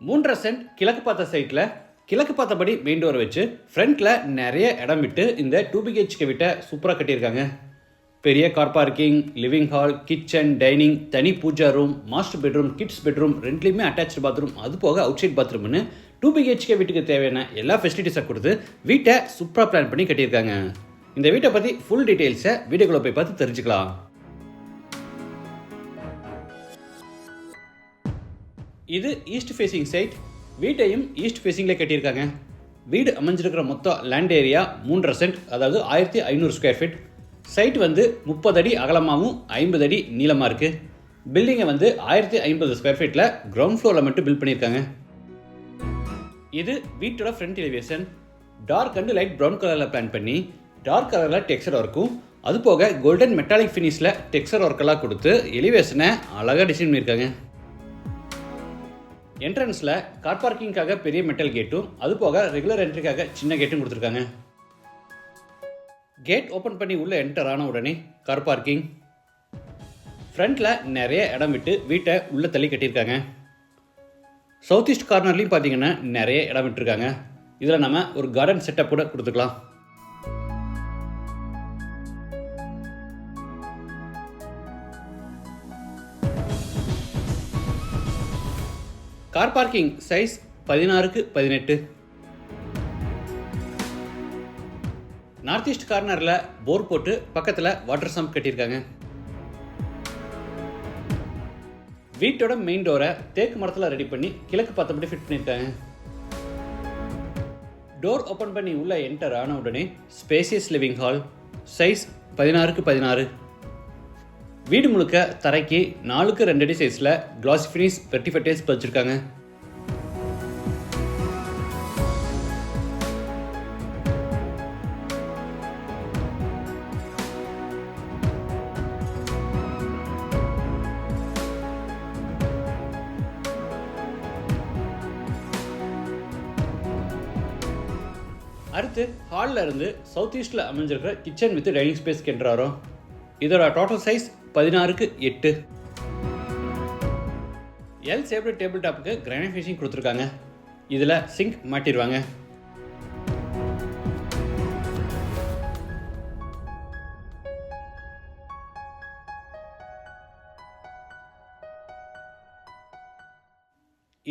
மூன்றரை சென்ட் கிழக்கு பார்த்த சைட்டில் கிழக்கு பார்த்தபடி மெயின் டோர் வச்சு ஃப்ரண்ட்டில் நிறைய இடம் விட்டு இந்த டூ பிஹெச்கே வீட்டை சூப்பராக கட்டியிருக்காங்க. பெரிய car parking living hall kitchen dining தனி puja room master bedroom kids bedroom ரெண்டுலேயுமே அட்டாச்சு பாத்ரூம் அது போக அவுட் சைட் பாத்ரூம்னு டூ பிஹெச்கே வீட்டுக்கு தேவையான எல்லா ஃபெசிலிட்டிஸை கொடுத்து வீட்டை சூப்பராக பிளான் பண்ணி கட்டியிருக்காங்க. இந்த வீட்டை பற்றி ஃபுல் டீட்டெயில்ஸை வீடியோக்குள்ளே போய் பார்த்து தெரிஞ்சுக்கலாம். இது ஈஸ்ட் ஃபேஸிங் சைட் வீட்டையும் ஈஸ்ட் ஃபேஸிங்கில் கட்டியிருக்காங்க. வீடு அமைஞ்சிருக்கிற மொத்தம் லேண்ட் ஏரியா மூன்றரை சென்ட் அதாவது ஆயிரத்தி ஐநூறு ஸ்கொயர் ஃபீட் சைட் வந்து முப்பது அடி அகலமாகவும் ஐம்பது அடி நீளமாக இருக்குது பில்டிங்கை வந்து ஆயிரத்தி ஐம்பது ஸ்கொயர் ஃபீட்டில் கிரவுண்ட் ஃப்ளோரில் மட்டும் பில்ட் பண்ணியிருக்காங்க. இது வீட்டோட front elevation dark and light brown கலரில் பிளான் பண்ணி டார்க் கலரில் டெக்ஸ்டர் ஒர்க்கும் அது போக கோல்டன் மெட்டாலிக் ஃபினிஷில் டெக்ஸ்சர் ஒர்க்கெல்லாம் கொடுத்து எலிவேஷனை அழகாக டிசைன் பண்ணியிருக்காங்க. என்ட்ரன்ஸில் கார் பார்க்கிங்காக பெரிய மெட்டல் கேட்டும் அது போக ரெகுலர் என்ட்ரிக்காக சின்ன கேட்டும் கொடுத்துருக்காங்க. கேட் ஓப்பன் பண்ணி உள்ளே என்டர் ஆன உடனே கார் பார்க்கிங் ஃப்ரண்ட்டில் நிறைய இடம் விட்டு வீட்டை உள்ளே தள்ளி கட்டியிருக்காங்க. சவுத் ஈஸ்ட் கார்னர்லேயும் பார்த்தீங்கன்னா நிறைய இடம் விட்டுருக்காங்க. இதில் நம்ம ஒரு கார்டன் செட்டப் கூட கொடுத்துக்கலாம். கார் பார்க்கிங் சைஸ் பதினாறுக்கு பதினெட்டு. நார்த் ஈஸ்ட் கார்னரில் போர் போட்டு பக்கத்தில் வாட்டர் சம்ப் கட்டியிருக்காங்க. வீட்டோட மெயின் டோரை தேக்கு மரத்தில் ரெடி பண்ணி கிழக்கு பார்த்தபடி ஃபிட் பண்ணியிருக்காங்க. டோர் ஓப்பன் பண்ணி உள்ள என்டர் ஆன உடனே ஸ்பேசியஸ் லிவிங் ஹால் சைஸ் பதினாறுக்கு பதினாறு. வீடு முழுக்க தரைக்கு நாலுக்கு ரெண்டு அடி சைஸில் கிளாஸ் ஃபினிஷ் வெர்டிஃபைட்டேஸ் பதிச்சிருக்காங்க. அடுத்து ஹாலில் இருந்து சவுத் ஈஸ்டில் அமைஞ்சிருக்கிற கிச்சன் வித் டைனிங் ஸ்பேஸ் கென்றாரோ இதோட டோட்டல் சைஸ் பதினாறுக்கு எட்டு. எல் சேப்டு டேபிள் டாப்புக்கு கிரானைட் ஃபினிஷிங் கொடுத்துருக்காங்க. இதில் சிங்க் மாட்டிடுவாங்க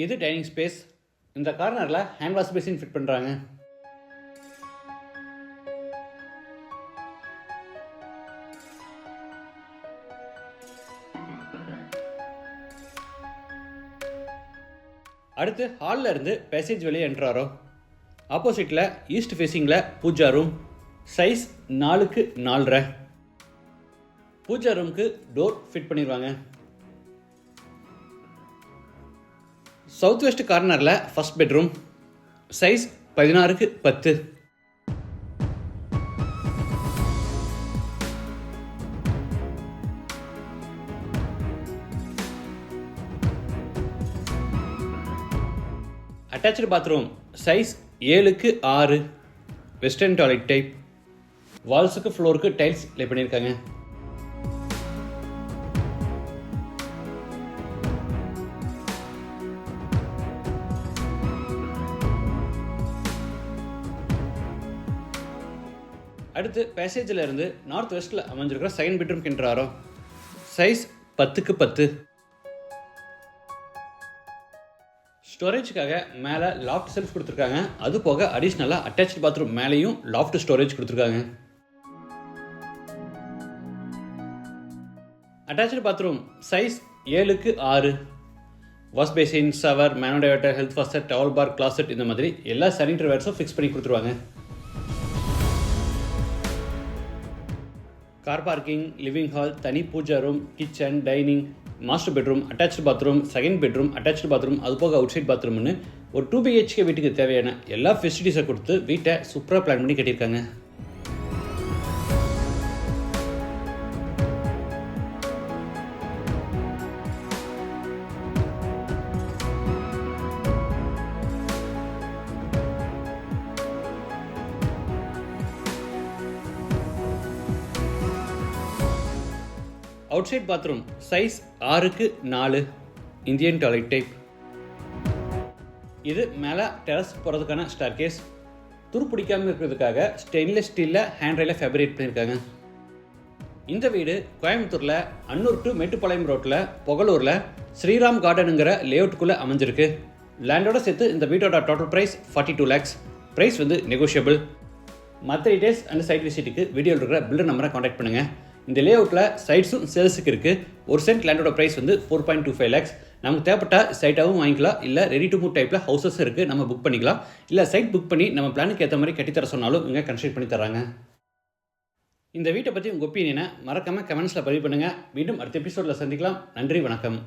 இது டைனிங் ஸ்பேஸ் இந்த கார்னரில் ஹேண்ட் வாஷ் பேசின் ஃபிட் பண்ணுறாங்க அடுத்து ஹாலில் இருந்து பேசேஜ் வெளியே என்ட்ராரோ ஆப்போசிட்டில் ஈஸ்ட் ஃபேஸிங்கில் பூஜா ரூம் சைஸ் நாலுக்கு நாலரை. பூஜா ரூமுக்கு டோர் ஃபிட் பண்ணிடுவாங்க சவுத் வெஸ்ட் கார்னரில் ஃபஸ்ட் பெட்ரூம் சைஸ் பதினாறுக்கு பத்து. அட்டாச்சு பாத்ரூம் சைஸ் ஏழுக்கு ஆறு. வெஸ்டர்ன் டாய்லெட் டைப் வால்ஸுக்கு ஃப்ளோருக்கு டைல்ஸ் லே பண்ணியிருக்காங்க. அடுத்து பேசேஜில் இருந்து நார்த் வெஸ்ட்டில் அமைஞ்சிருக்கிற செகண்ட் பெட்ரூம் கிண்டுறாரோ சைஸ் பத்துக்கு பத்து. ஸ்டோரேஜுக்காக மேலே லாஃப்ட் செல்ஃப் கொடுத்துருக்காங்க. அது போக அடிஷ்னலாக அட்டாச் பாத்ரூம் மேலேயும் லாஃப்ட் ஸ்டோரேஜ் கொடுத்துருக்காங்க. அட்டாச்சு பாத்ரூம் சைஸ் ஏழுக்கு ஆறு. Wash basin shower மேனோடைவேட்டர் health faucet towel bar closet இந்த மாதிரி எல்லா சானிடரி வேர்ஸும் ஃபிக்ஸ் பண்ணி கொடுத்துருவாங்க. கார் பார்க்கிங் லிவிங் ஹால் தனி puja room kitchen dining master bedroom attach bathroom second bedroom attach bathroom அது போக அவுட் சைட் பாத்ரூம்னு ஒரு டூ பிஹெச்கே வீட்டுக்கு தேவையான எல்லா ஃபெசிலிட்டிஸை கொடுத்து வீட்டை சூப்பராக பிளான் பண்ணி கட்டியிருக்காங்க. அவுட் சைட் பாத்ரூம் சைஸ் ஆறுக்கு நாலு. இந்தியன் டாய்லெட் டைப் இது மேலே டெரஸ் போகிறதுக்கான ஸ்டார் கேஸ் துரு பிடிக்காமல் இருக்கிறதுக்காக ஸ்டெயின்லெஸ் ஸ்டீலில் ஹேண்ட் ரயிலை ஃபேப்ரிகேட் பண்ணியிருக்காங்க. இந்த வீடு கோயம்புத்தூரில் அன்னூர் டு மேட்டுப்பாளையம் ரோட்டில் புகலூரில் ஸ்ரீராம் கார்டனுங்கிற லேஅவுட்டுக்குள்ளே அமைஞ்சிருக்கு. லேண்டோட சேர்த்து இந்த வீட்டோட total price forty two lakhs price வந்து நெகோஷியபிள் மற்ற டீடைல்ஸ் அண்ட் சைட் விசிட்டுக்கு வீடியோவில் இருக்கிற பில்டர் நம்பரை காண்டாக்ட் பண்ணுங்கள் இந்த லே அவுட்டில் சைட்ஸும் சேல்ஸுக்கு இருக்குது ஒரு சென்ட் லேண்டோட ப்ரைஸ் வந்து four point two five lakhs நமக்கு தேவைப்பட்ட சைட்டாகவும் வாங்கிக்கலாம். இல்லை ரெடி டு மூவ் டைப்பில் ஹவுசஸ் இருக்குது நம்ம புக் பண்ணிக்கலாம். இல்லை சைட் புக் பண்ணி நம்ம பிளானுக்கு ஏற்ற மாதிரி கட்டித்தர சொன்னாலும் இங்கே கன்ஸ்ட்ரக்ட் பண்ணி தராங்க இந்த வீட்டை பற்றி உங்கள் ஒப்பீனியனை மறக்காமல் கமெண்ட்ஸில் பதிவு பண்ணுங்கள் மீண்டும் அடுத்த எபிசோடில் சந்திக்கலாம். நன்றி வணக்கம்.